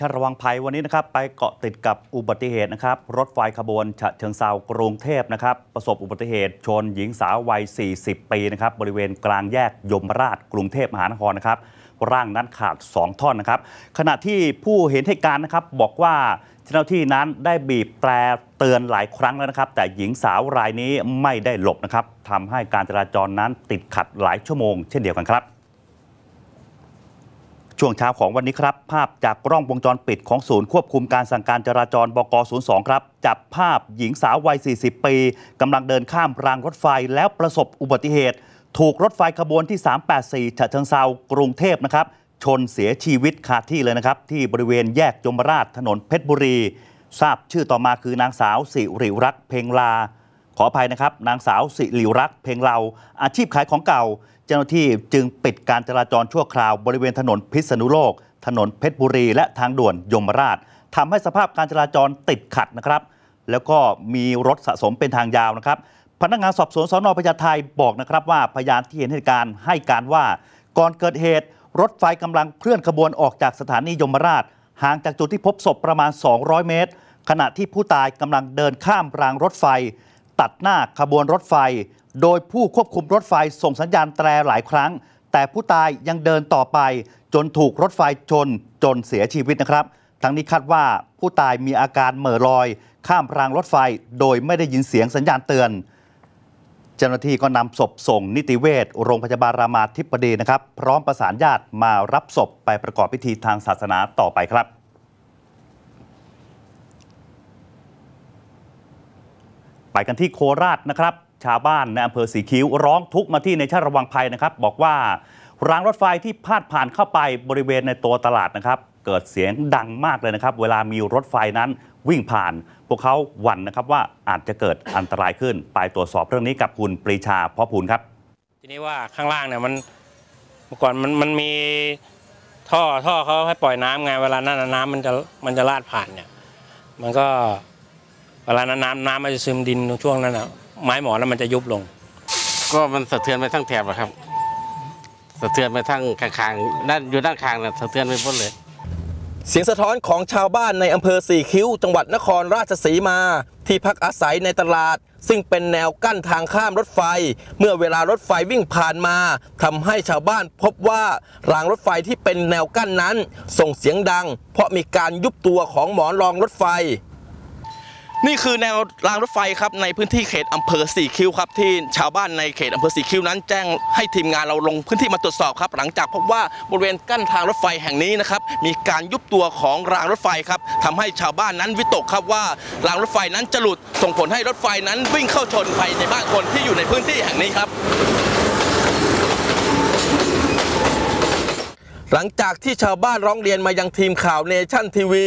ชระวังภัยวันนี้นะครับไปเกาะติดกับอุบัติเหตุนะครับ รถไฟขบวนฉะเชิงเซากรุงเทพนะครับ ประสบอุบัติเหตุชนหญิงสาววัย 40 ปีนะครับ บริเวณกลางแยกยมราชกรุงเทพมหานครนะครับ ร่างนั้นขาด 2 ท่อนนะครับ ขณะที่ผู้เห็นเหตุการณ์นะครับบอกว่าเจ้าหน้าที่นั้นได้บีบแตรเตือนหลายครั้งแล้วนะครับ แต่หญิงสาวรายนี้ไม่ได้หลบนะครับทำให้การจราจรนั้นติดขัดหลายชั่วโมง เช่นเดียวกันครับ ช่วงเช้าของวันนี้ครับ ภาพจากกล้องวงจรปิดของศูนย์ควบคุมการสั่งการจราจรบก 02 ครับ จับภาพหญิงสาววัย 40 ปีกำลังเดินข้ามรางรถไฟแล้วประสบอุบัติเหตุ ถูกรถไฟขบวนที่ 384ฉะเชิงเซากรุงเทพนะครับ ชนเสียชีวิตคาที่เลยนะครับ ที่บริเวณแยกยมราชถนนเพชรบุรี ทราบชื่อต่อมาคือนางสาวสิริรักษ์เพ็งลา ขออภัยนะครับ นางสาวสิริรักษ์เพ็งเลาอาชีพขายของเก่า เจ้าหน้าที่จึงปิดการจราจรชั่วคราวบริเวณถนนพิษณุโลก ถนนเพชรบุรี และทางด่วนยมราชทำให้สภาพการจราจรติดขัดนะครับ แล้วก็มีรถสะสมเป็นทางยาวนะครับ พนักงานสอบสวนสนพญาไทบอกนะครับว่าพยานที่เห็นเหตุการณ์ให้การว่า ก่อนเกิดเหตุ รถไฟกำลังเคลื่อนขบวนออกจากสถานียมราช ห่างจากจุดที่พบศพประมาณ 200 เมตร ขณะที่ผู้ตายกำลังเดินข้ามรางรถไฟ ตัดหน้าขบวนรถไฟ โดยผู้ควบคุมรถไฟส่งสัญญาณแตรหลายครั้ง แต่ผู้ตายยังเดินต่อไป จนถูกรถไฟชนจนเสียชีวิตนะครับ ทั้งนี้คาดว่าผู้ตายมีอาการเหม่อลอย ข้ามรางรถไฟโดยไม่ได้ยินเสียงสัญญาณเตือน เจ้าหน้าที่ก็นำศพส่งนิติเวชโรงพยาบาลรามาธิบดีนะครับ พร้อมประสานญาติมารับศพไปประกอบพิธีทางศาสนาต่อไปครับไปกันที่โคราชนะครับ ชาวบ้านในอำเภอสีคิ้วร้องทุกข์มาที่ในชาติระวังภัยนะครับ บอกว่ารางรถไฟที่พาดผ่านเข้าไปบริเวณในตัวตลาดนะครับ เกิดเสียงดังมากเลยนะครับ เวลามีรถไฟนั้นวิ่งผ่าน พวกเขาหวั่นนะครับว่าอาจจะเกิดอันตรายขึ้น ไปตรวจสอบเรื่องนี้กับคุณปรีชาพ่อพูนครับ ทีนี้ว่าข้างล่างเนี่ยมันเมื่อก่อนมันมันมีท่อท่อเขาให้ปล่อยน้ำไงเวลานั้นน่ะน้ำมันจะมันจะลาดผ่านเนี่ย มันก็เวลานั้นน้ำน้ำมันจะซึมดินช่วงนั้นอะ ไม้หมอนแล้วมันจะยุบลง ก็มันสะเทือนไปทั้งแถบอะครับ สะเทือนไปทั้งข้างๆด้านอยู่ด้านข้างน่ะสะเทือนไปหมดเลย เสียงสะท้อนของชาวบ้านในอำเภอสี่คิ้ว จังหวัดนครราชสีมา ที่พักอาศัยในตลาด ซึ่งเป็นแนวกั้นทางข้ามรถไฟ เมื่อเวลารถไฟวิ่งผ่านมาทำให้ชาวบ้านพบว่ารางรถไฟที่เป็นแนวกั้นนั้น ส่งเสียงดัง เพราะมีการยุบตัวของหมอนรองรถไฟ นี่คือแนวรางรถไฟครับในพื้นที่เขตอำเภอสี่คิ้วครับที่ชาวบ้านในเขตอำเภอสี่คิ้วนั้น แจ้งให้ทีมงานเราลงพื้นที่มาตรวจสอบครับ หลังจากพบว่าบริเวณกั้นทางรถไฟแห่งนี้นะครับมีการยุบตัวของรางรถไฟครับทำให้ชาวบ้านนั้นวิตกครับว่ารางรถไฟนั้นจะหลุดส่งผลให้รถไฟนั้นวิ่งเข้าชนภายในบ้านคนที่อยู่ในพื้นที่แห่งนี้ครับ หลังจากที่ชาวบ้านร้องเรียนมายังทีมข่าวเนชั่นทีวี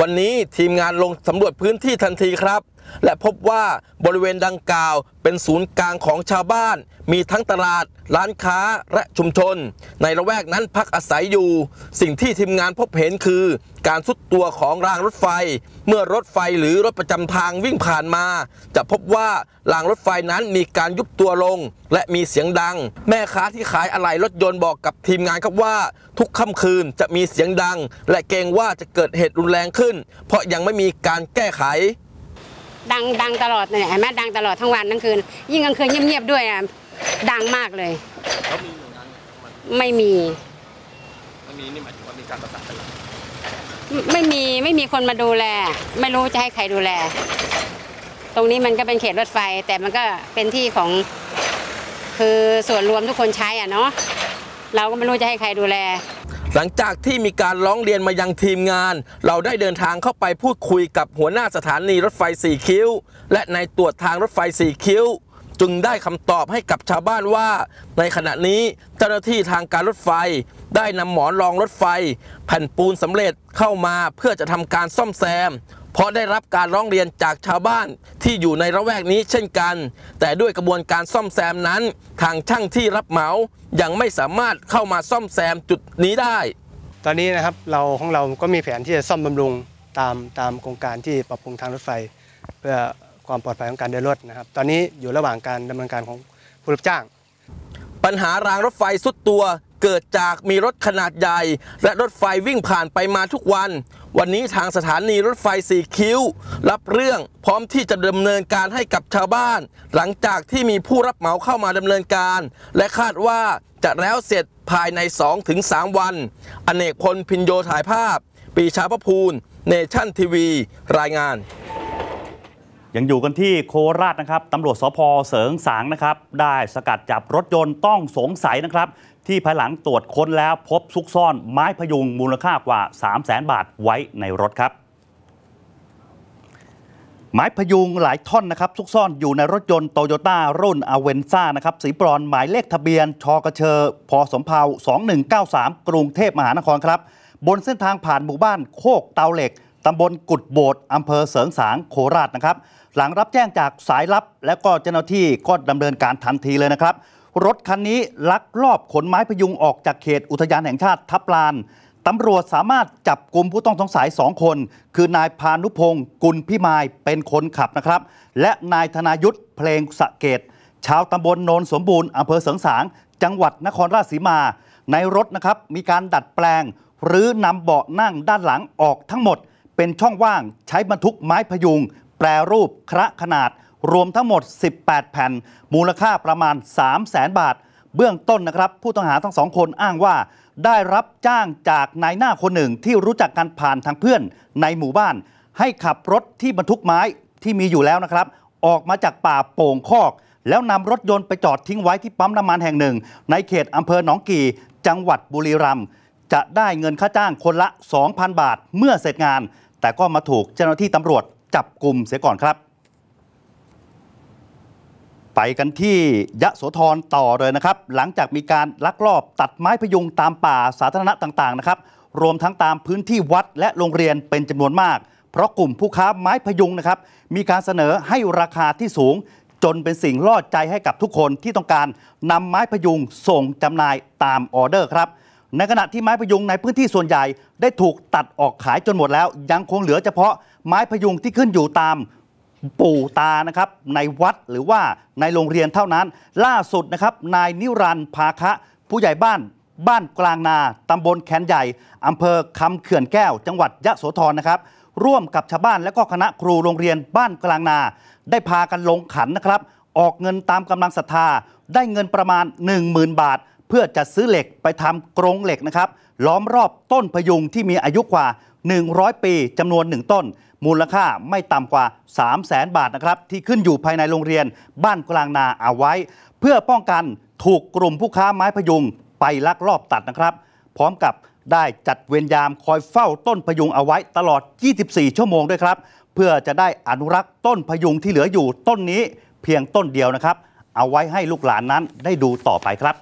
วันนี้ทีมงานลงสำรวจพื้นที่ทันทีครับ และพบว่าบริเวณดังกล่าวเป็นศูนย์กลางของชาวบ้าน มีทั้งตลาด ร้านค้าและชุมชน ในละแวกนั้นพักอาศัยอยู่ สิ่งที่ทีมงานพบเห็นคือ การสุดตัวของรางรถไฟ เมื่อรถไฟหรือรถประจำทางวิ่งผ่านมา จะพบว่ารางรถไฟนั้นมีการยุบตัวลง และมีเสียงดัง แม่ค้าที่ขายอะไหล่รถยนต์บอกกับทีมงานครับว่า ทุกค่ำคืนจะมีเสียงดัง และเกรงว่าจะเกิดเหตุรุนแรงขึ้น เพราะยังไม่มีการแก้ไข ดังดังตลอดเนี่ยเห็นไหมดังตลอดทั้งวันทั้งคืน ยิ่งกลางคืนเงียบๆด้วยอะดังมากเลยไม่มีไม่มีไม่มีคนมาดูแล ไม่รู้จะให้ใครดูแล ตรงนี้มันก็เป็นเขตรถไฟ แต่มันก็เป็นที่ของ คือส่วนรวมทุกคนใช้อะเนาะเราก็ไม่รู้จะให้ใครดูแล หลังจากที่มีการร้องเรียนมายังทีมงาน เราได้เดินทางเข้าไปพูดคุยกับหัวหน้าสถานีรถไฟสี่คิ้ว และนายตรวจทางรถไฟสี่คิ้ว จึงได้คำตอบให้กับชาวบ้านว่า ในขณะนี้เจ้าหน้าที่ทางการรถไฟ ได้นำหมอนรองรถไฟ แผ่นปูนสำเร็จเข้ามาเพื่อจะทำการซ่อมแซม เพราะได้รับการร้องเรียนจากชาวบ้านที่อยู่ในระแวกนี้เช่นกัน แต่ด้วยกระบวนการซ่อมแซมนั้น ทางช่างที่รับเหมายังไม่สามารถเข้ามาซ่อมแซมจุดนี้ได้ ตอนนี้นะครับเราของเราก็มีแผนที่จะซ่อมบำรุงตามตามโครงการที่ปรับปรุงทางรถไฟ เพื่อความปลอดภัยของการเดินรถนะครับ ตอนนี้อยู่ระหว่างการดำเนินการของผู้รับจ้าง ปัญหารางรถไฟสุดตัว เกิดจากมีรถขนาดใหญ่ และรถไฟวิ่งผ่านไปมาทุกวัน วันนี้ทางสถานีรถไฟสีคิ้ว รับเรื่องพร้อมที่จะดำเนินการให้กับชาวบ้าน หลังจากที่มีผู้รับเหมาเข้ามาดำเนินการ และคาดว่าจะแล้วเสร็จภายใน 2-3 วัน อเนกพลพินโยถ่ายภาพ ปีชาพภูลเนชั่นทีวี รายงาน ยังอยู่กันที่โคราชนะครับตำรวจสพเสริงสางนะครับ ได้สกัดจับรถยนต์ต้องสงสัยนะครับ ที่ภายหลังตรวจค้นแล้วพบซุกซ่อนไม้พยุงมูลค่ากว่า 3 0 0แสนบาทไว้ในรถครับ ไม้พยุงหลายท่อนนะครับซุกซ่อนอยู่ในรถยนต์โตโยต้ารุ่นอเวนซ่านะครับสีบรอนหมายเลขทะเบียน ชกระเชอพสมเภา2193 กรุงเทพมหานครครับ บนเส้นทางผ่านหมู่บ้านโคกเตาเหล็กตำบลกุดโบดอำเภอเสริงสางโคราชนะครับ หลังรับแจ้งจากสายลับ และก็เจ้าหน้าที่ก็ดำเนินการทันทีเลยนะครับ รถคันนี้ลักลอบขนไม้พยุงออกจากเขตอุทยานแห่งชาติทับลานตำรวจสามารถจับกลุ่มผู้ต้องสงสัย 2 คน คือนายพานุพงศ์กุลพิมายเป็นคนขับนะครับ และนายธนายุทธเพลงสะเกต ชาวตำบลโนนสมบูรณ์อำเภอเสริงสาง จังหวัดนครราชสีมา ในรถนะครับมีการดัดแปลง หรือนำเบาะนั่งด้านหลังออกทั้งหมด เป็นช่องว่างใช้บรรทุกไม้พยุง แปรรูปคระขนาดรวมทั้งหมด 18 แผ่น มูลค่าประมาณ 3 0 0แสนบาท เบื้องต้นนะครับ ผู้ต้องหาทั้งสองคนอ้างว่า ได้รับจ้างจากนายหน้าคนหนึ่งที่รู้จักกันผ่านทางเพื่อนในหมู่บ้าน ให้ขับรถที่บรรทุกไม้ที่มีอยู่แล้วนะครับ ออกมาจากป่าโป่งคอก แล้วนำรถยนต์ไปจอดทิ้งไว้ที่ปั๊มน้ำมันแห่งหนึ่ง ในเขตอำเภอหนองกี่ จังหวัดบุรีรัมย์จะได้เงินค่าจ้างคนละ 2,000 บาท เมื่อเสร็จงาน แต่ก็มาถูกเจ้าหน้าที่ตำรวจ จับกลุ่มเสียก่อนครับ ไปกันที่ยะโสธรต่อเลยนะครับ หลังจากมีการลักลอบตัดไม้พยุงตามป่าสาธารณะต่างๆนะครับ รวมทั้งตามพื้นที่วัดและโรงเรียนเป็นจำนวนมาก เพราะกลุ่มผู้ค้าไม้พยุงนะครับ มีการเสนอให้ราคาที่สูงจนเป็นสิ่งล่อใจให้กับทุกคนที่ต้องการนำไม้พยุงส่งจำหน่ายตามออเดอร์ครับ ในขณะที่ไม้พยุงในพื้นที่ส่วนใหญ่ได้ถูกตัดออกขายจนหมดแล้ว ยังคงเหลือเฉพาะไม้พยุงที่ขึ้นอยู่ตามปู่ตานะครับในวัดหรือว่าในโรงเรียนเท่านั้น ล่าสุดนะครับนายนิรันต์ภาคะ ผู้ใหญ่บ้าน บ้านกลางนาตำบลแคนใหญ่อำเภอคำเขื่อนแก้ว จังหวัดยะโสธรนะครับ ร่วมกับชาวบ้านและก็คณะครูโรงเรียนบ้านกลางนา ได้พากันลงขันนะครับ ออกเงินตามกำลังศรัทธาได้เงินประมาณ 10,000 บาท เพื่อจะซื้อเหล็กไปทำกรงเหล็กนะครับ ล้อมรอบต้นพยุงที่มีอายุกว่า 100 ปีจำนวน 1 ต้น มูลค่าไม่ต่ำกว่า 3 0 0แสนบาทนะครับ ที่ขึ้นอยู่ภายในโรงเรียนบ้านกลางนาเอาไว้ เพื่อป้องกันถูกกลุ่มผู้ค้าไม้พยุงไปลักลอบตัดนะครับ พร้อมกับได้จัดเวรยามคอยเฝ้าต้นพยุงเอาไว้ตลอด 24 ชั่วโมงด้วยครับ เพื่อจะได้อนุรักษ์ต้นพยุงที่เหลืออยู่ต้นนี้ เพียงต้นเดียวนะครับ เอาไว้ให้ลูกหลานนั้นได้ดูต่อไปครับ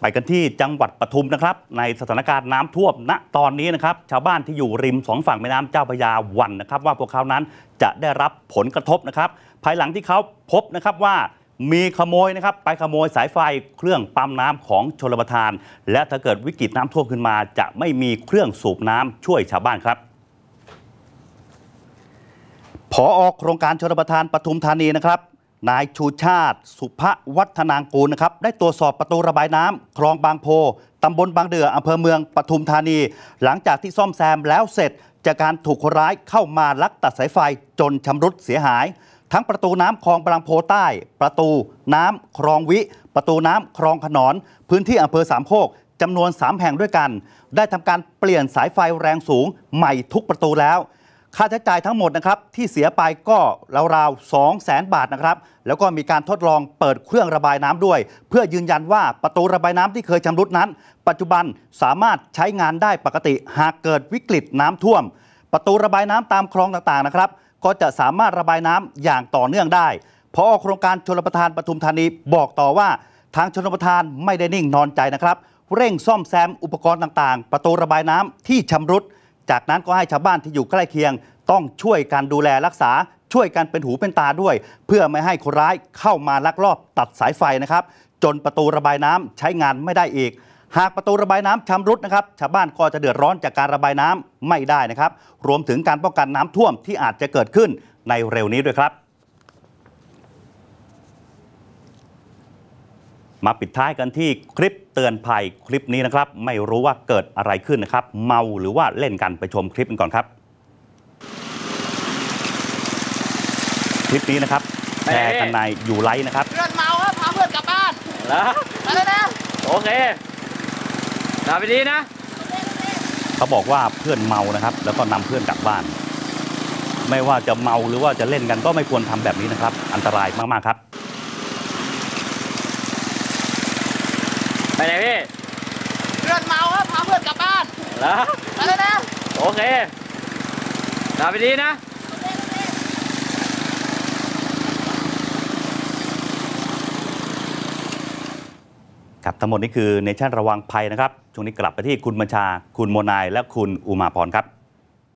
ไปกันที่จังหวัดปทุมนะครับ ในสถานการณ์น้ำท่วมณตอนนี้นะครับ ชาวบ้านที่อยู่ริมสองฝั่งแม่น้ำเจ้าพระยาหวันนะครับ ว่าพวกเขานั้นจะได้รับผลกระทบนะครับ ภายหลังที่เขาพบนะครับว่ามีขโมยนะครับ ไปขโมยสายไฟเครื่องปั๊มน้ำของชลประทาน และถ้าเกิดวิกฤตน้ำท่วมขึ้นมา จะไม่มีเครื่องสูบน้ำช่วยชาวบ้านครับผออโครงการชลประทานปทุมธานีนะครับ นายชูชาติ สุภวัฒนางกูลนะครับได้ตรวจสอบประตูระบายน้ำคลองบางโพตำบลบางเดืออำเภอเมืองปทุมธานี หลังจากที่ซ่อมแซมแล้วเสร็จ จากการถูกคนร้ายเข้ามาลักตัดสายไฟจนชำรุดเสียหาย ทั้งประตูน้ำคลองบางโพใต้ ประตูน้ำคลองวิ ประตูน้ำคลองขนอน พื้นที่อำเภอสามโคกจำนวน 3 แห่งด้วยกัน ได้ทำการเปลี่ยนสายไฟแรงสูงใหม่ทุกประตูแล้ว ค่าใช้จ่ายทั้งหมดนะครับที่เสียไปก็ราวๆ2 0 0แสนบาทนะครับ แล้วก็มีการทดลองเปิดเครื่องระบายน้ำด้วย เพื่อยืนยันว่าประตูระบายน้ำที่เคยชำรุดนั้น ปัจจุบันสามารถใช้งานได้ปกติหากเกิดวิกฤตน้ำท่วม ประตูระบายน้ำตามคลองต่างๆนะครับ ก็จะสามารถระบายน้ำอย่างต่อเนื่องได้พอโครงการชลประทานปทุมธานีบอกต่อว่า ทางชลประทานไม่ได้นิ่งนอนใจนะครับ เร่งซ่อมแซมอุปกรณ์ต่างๆ ประตูระบายน้ำที่ชำรุด จากนั้นก็ให้ชาวบ้านที่อยู่ใกล้เคียง ต้องช่วยกันดูแลรักษาช่วยกันเป็นหูเป็นตาด้วย เพื่อไม่ให้คนร้ายเข้ามาลักลอบตัดสายไฟนะครับ จนประตูระบายน้ำใช้งานไม่ได้อีก หากประตูระบายน้ำชำรุดนะครับชาวบ้านก็จะเดือดร้อนจากการระบายน้ำไม่ได้นะครับ รวมถึงการป้องกันน้ำท่วมที่อาจจะเกิดขึ้นในเร็วนี้ด้วยครับ มาปิดท้ายกันที่คลิปเตือนภัยคลิปนี้นะครับ ไม่รู้ว่าเกิดอะไรขึ้นนะครับ เมาหรือว่าเล่นกันไปชมคลิปกันก่อนครับ คลิปนี้นะครับแชร์กันในยูไลท์นะครับ เพื่อนเมาครับพาเพื่อนกลับบ้านแล้วไปเลยนะโอเคกลับไปดีนะ เขาบอกว่าเพื่อนเมานะครับ แล้วก็นำเพื่อนกลับบ้าน ไม่ว่าจะเมาหรือว่าจะเล่นกันก็ไม่ควรทำแบบนี้นะครับ อันตรายมากๆครับ ไปไหนพี่เพื่อนเมาครับพาเพื่อนกลับบ้านแล้วไปเลยนะโอเคกลับไปดีนะครับทั้งหมดนี้คือเนชั่นระวังภัยนะครับ ช่วงนี้กลับไปที่คุณบัญชา คุณโมนาย และคุณอุมาพรครับ